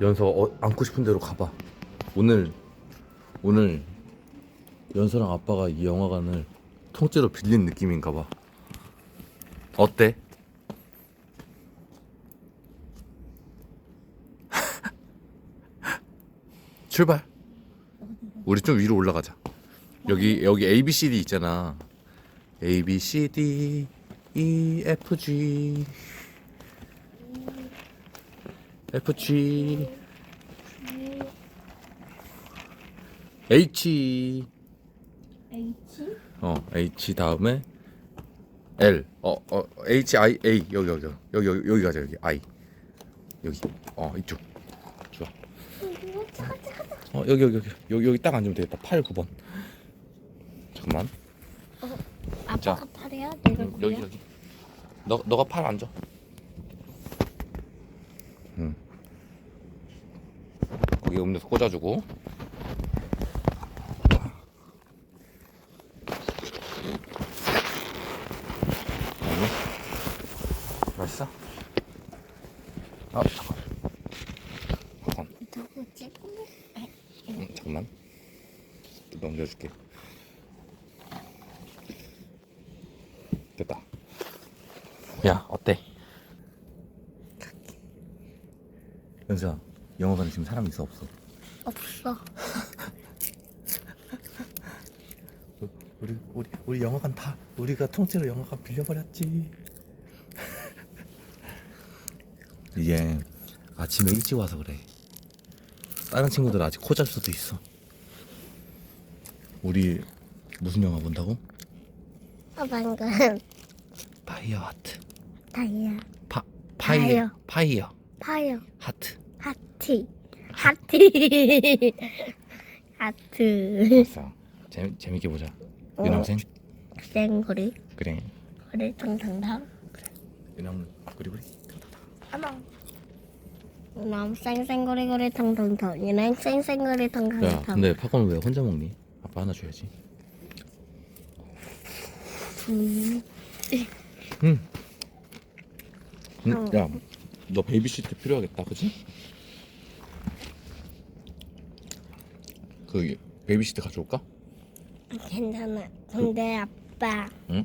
연서 어, 안고 싶은 대로 가봐. 오늘 오늘 연서랑 아빠가 이 영화관을 통째로 빌린 느낌인가 봐. 어때? 출발. 우리 좀 위로 올라가자. 여기 여기 A B C D 있잖아. A B C D E F G F G. H. H? 어 H 다음에 L. 어어 H I A. 여기 여기 여기 여기 여기 가자 여기. I. 여기. 어 이쪽. 좋아. 어 여기 여기 여기. 여기 여기 딱 앉으면 되겠다. 8 9번. 잠깐만. 아빠가 팔이야? 내가? 여기 여기. 너 너가 팔 앉아 거기 음료수 꽂아주고. 아니 맛있어? 아 잠깐 잠깐 누구? 응, 잠깐만. 넘겨줄게. 됐다. 야 어때? 연수야 영화관에 지금 사람 있어 없어? 없어. 우리 우리 우리 영화관 다 우리가 통째로 영화관 빌려버렸지. 이게 아침에 일찍 와서 그래. 다른 친구들 아직 코잡 수도 있어. 우리 무슨 영화 본다고? 아 방금. 파이어 하트. 다이아. 파 파이어. 파이어. 파이어. 하트 하트. 하트. 하트. 알았어 재미, 재밌게 보자. 어. 유남생? 생고리? 그래. 고리 탕탕탕 유남 그리 그리. 어머 남 쌩쌩거리 거리 탕탕탕 얘는 쌩쌩거리 야 탕탕탕 근데 팝콘 왜 혼자 먹니? 아빠 하나 줘야지. 음, 응. 응? 어. 야, 너 베이비 시트 필요하겠다, 그지? 그 베이비 시트 가져올까? 괜찮아 근데 아빠 응?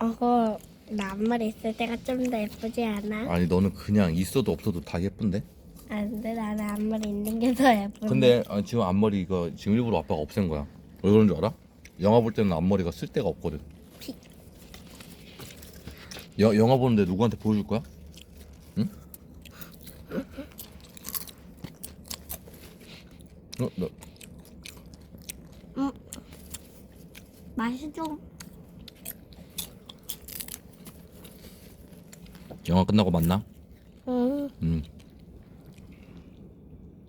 어거 나 앞머리 있을 때가 좀 더 예쁘지 않아? 아니 너는 그냥 있어도 없어도 다 예쁜데? 안 돼 나는 앞머리 있는 게 더 예쁜데 근데 아, 지금 앞머리 이거 지금 일부러 아빠가 없앤 거야. 왜 그런 줄 알아? 영화 볼 때는 앞머리가 쓸 데가 없거든. 피. 여, 영화 보는데 누구한테 보여줄 거야? 어, 너 맛이 좀 영화 끝나고 만나? 응. 응.